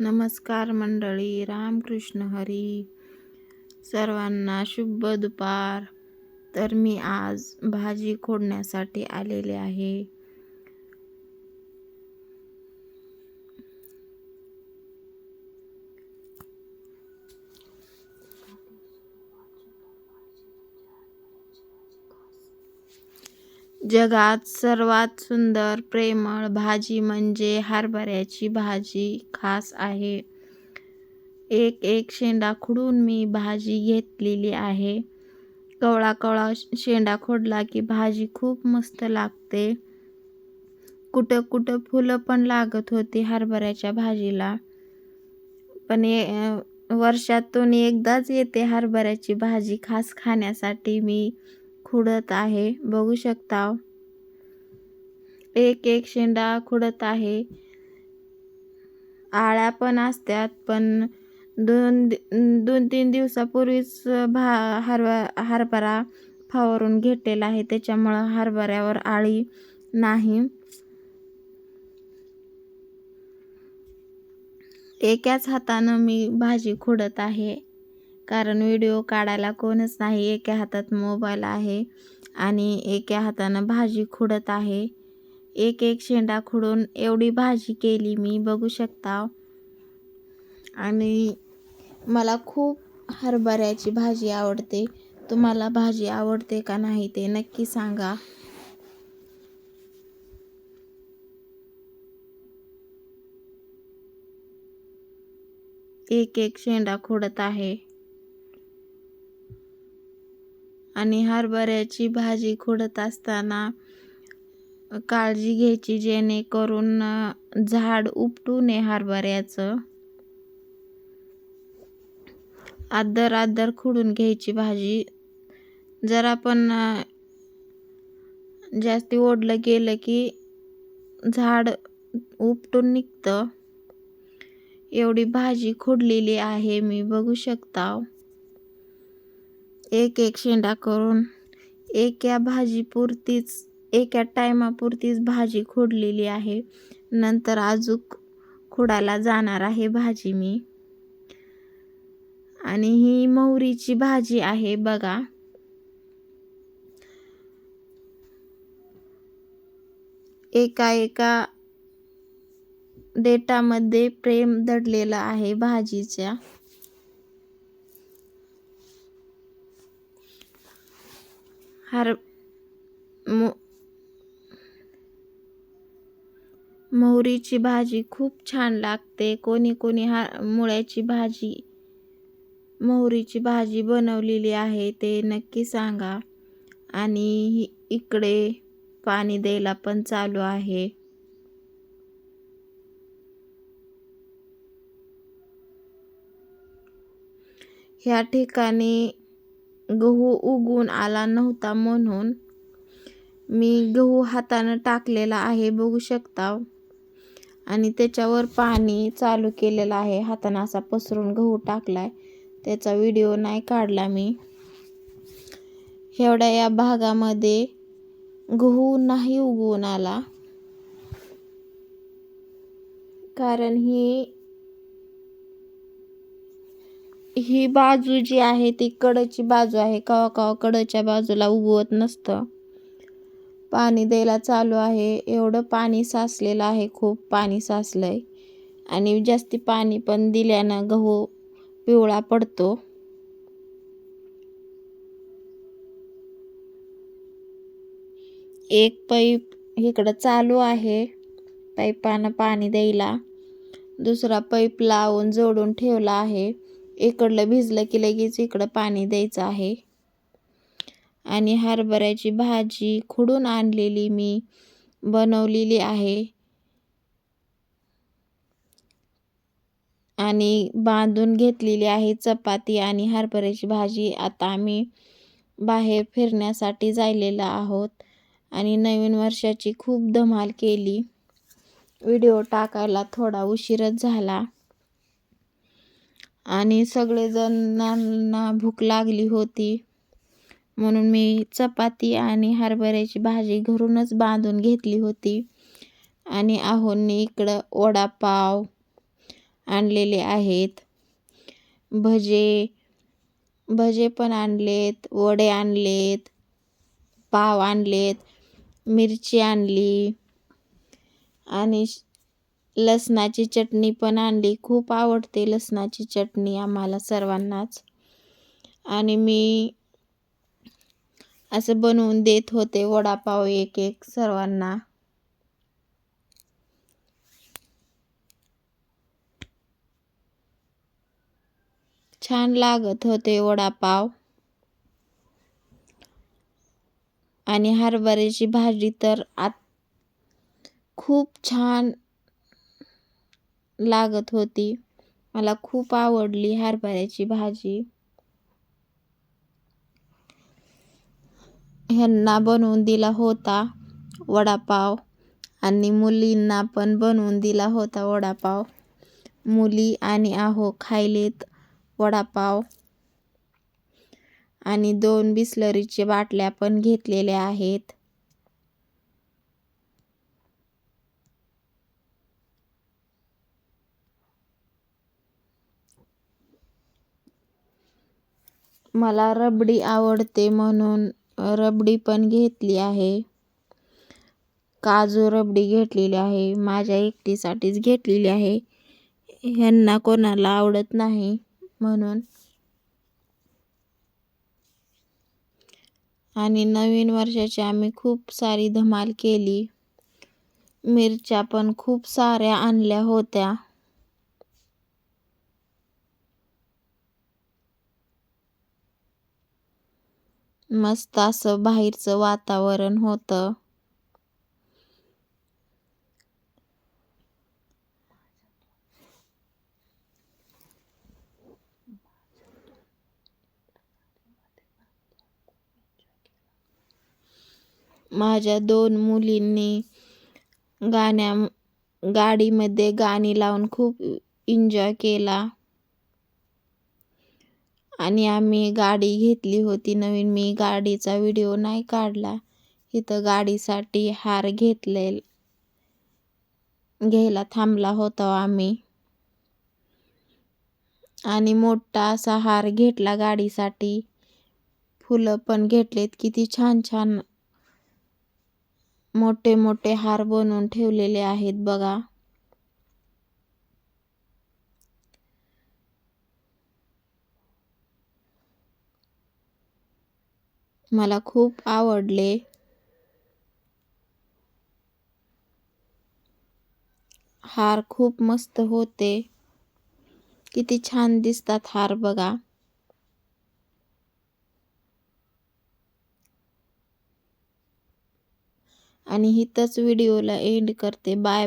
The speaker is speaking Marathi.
नमस्कार मंडळी रामकृष्ण हरी. सर्वांना शुभ दुपार. तर मी आज भाजी खोडण्यासाठी आलेले आहे. जगात सर्वात सुंदर प्रेमळ भाजी म्हणजे हरभऱ्याची भाजी खास आहे. एक एक शेंडा खुडून मी भाजी घेतलेली आहे. कवळा कवळा शेंडा खोडला की भाजी खूप मस्त लागते. कुठं कुठं फुलं पण लागत होती हरभऱ्याच्या भाजीला. पण वर्षातून एकदाच येते हरभऱ्याची भाजी खास खाण्यासाठी मी. खुडत आहे. बघू शकता. एक एक शेंडा खुडत आहे. आळ्या पण असतात पण दोन दोन तीन दिवसापूर्वीच भा हरवा हरभरा फावरून घेतलेला आहे. त्याच्यामुळं हरभऱ्यावर आळी नाही. एकाच हातानं मी भाजी खोडत आहे. कारण व्हिडिओ काढायला कोणच नाही. एका हातात मोबाईल आहे आणि एका हातानं भाजी खुडत आहे. एक एक शेंडा खुडून एवढी भाजी केली मी बघू शकता. आणि मला खूप हरभऱ्याची भाजी आवडते. तुम्हाला भाजी आवडते का नाही ते नक्की सांगा. एक एक शेंडा खोडत आहे. आणि हरभऱ्याची भाजी खोडत असताना काळजी घ्यायची जेणेकरून झाड उपटू नये हरभऱ्याचं. आदर आदर खुडून घ्यायची भाजी. जर आपण जास्ती ओढलं गेलं की झाड उपटून निघतं एवढी भाजी खोडलेली आहे मी बघू शकता एक एक शेंडा करून एका भाजीपुरतीच एका टायमापुरतीच भाजी खोडलेली आहे. नंतर अजूक खोडायला जाणार आहे भाजी मी. आणि ही मोहरीची भाजी आहे बघा. एका एका डेटामध्ये प्रेम दडलेलं आहे भाजीच्या. हर मोहरीची भाजी खूप छान लागते. कोणी कोणी हा मुळ्याची भाजी मोहरीची भाजी बनवलेली आहे ते नक्की सांगा. आणि इकडे पाणी द्यायला पण चालू आहे. ह्या ठिकाणी गहू उगवून आला नव्हता म्हणून मी गहू हातानं टाकलेला आहे बघू शकता. आणि त्याच्यावर पाणी चालू केलेलं आहे. हातानं असा पसरून गहू टाकलाय. त्याचा व्हिडिओ नाही काढला मी. एवढ्या या भागामध्ये गहू नाही उगवून आला. कारण ही ही बाजू जी आहे ती कडची बाजू आहे. कवा कवा कडच्या बाजूला उगवत नसतं. पाणी द्यायला चालू आहे. एवढं पाणी साचलेलं आहे. खूप पाणी साचलं आहे आणि जास्ती पाणी पण दिल्यानं गहू पिवळा पडतो. एक पाईप इकडं चालू आहे. पाईपानं पाणी द्यायला. दुसरा पाईप लावून जोडून ठेवला आहे. इकडलं भिजलं की लगेच इकडं पाणी द्यायचं आहे. आणि हरभऱ्याची भाजी खुडून आणलेली मी बनवलेली आहे. आणि बांधून घेतलेली आहे चपाती आणि हरभऱ्याची भाजी. आता आम्ही बाहेर फिरण्यासाठी जायलेलं आहोत आणि नवीन वर्षाची खूप धमाल केली. व्हिडिओ टाकायला थोडा उशीरच झाला. आणि सगळेजणांना भूक लागली होती. म्हणून मी चपाती आणि हरभऱ्याची भाजी घरूनच बांधून घेतली होती. आणि आहोंनी इकडं वडापाव आणलेले आहेत. भजे भजे पण आणलेत वडे आणलेत पाव आणलेत मिरची आणली आणि श- लसणाची चटणी पण आणली. खूप आवडते लसणाची चटणी आम्हाला सर्वांनाच. आणि मी असं बनवून देत होते वडापाव एक एक सर्वांना. छान लागत होते वडापाव. आणि हरभऱ्याची भाजी तर आत खूप छान लागत होती. मला खूप आवडली हरभऱ्याची भाजी. ह्यांना बनवून दिला होता वडापाव आणि मुलींना पण बनवून दिला होता वडापाव. मुली आणि आहो खायलेत वडापाव. आणि दोन बिसलरीचे बाटल्या पण घेतलेल्या आहेत. मला रबडी आवडते म्हणून रबडी पण घेतली आहे. काजू रबडी घेतलेली आहे. माझ्या एकटीसाठीच घेतलेली आहे. ह्यांना कोणाला आवडत नाही म्हणून. आणि नवीन वर्षाची आम्ही खूप सारी धमाल केली. मिरच्या पण खूप साऱ्या आणल्या होत्या. मस्त असं बाहेरचं वातावरण होतं. माझ्या दोन मुलींनी गाण्या गाडीमध्ये गाणी लावून खूप एन्जॉय केला. आणि आम्ही गाडी घेतली होती नवीन. मी गाडीचा व्हिडिओ नाही काढला. इथं गाडीसाठी हार घेतले घ्यायला थांबला होता आम्ही. आणि मोठा असा हार घेतला गाडीसाठी. फुलं पण घेतलेत. किती छान छान मोठे मोठे हार बनवून ठेवलेले आहेत बघा. मला खूप आवडले. हार खूप मस्त होते. किती छान दिसतात हार बघा. आणि इथंच व्हिडिओला एंड करते. Bye bye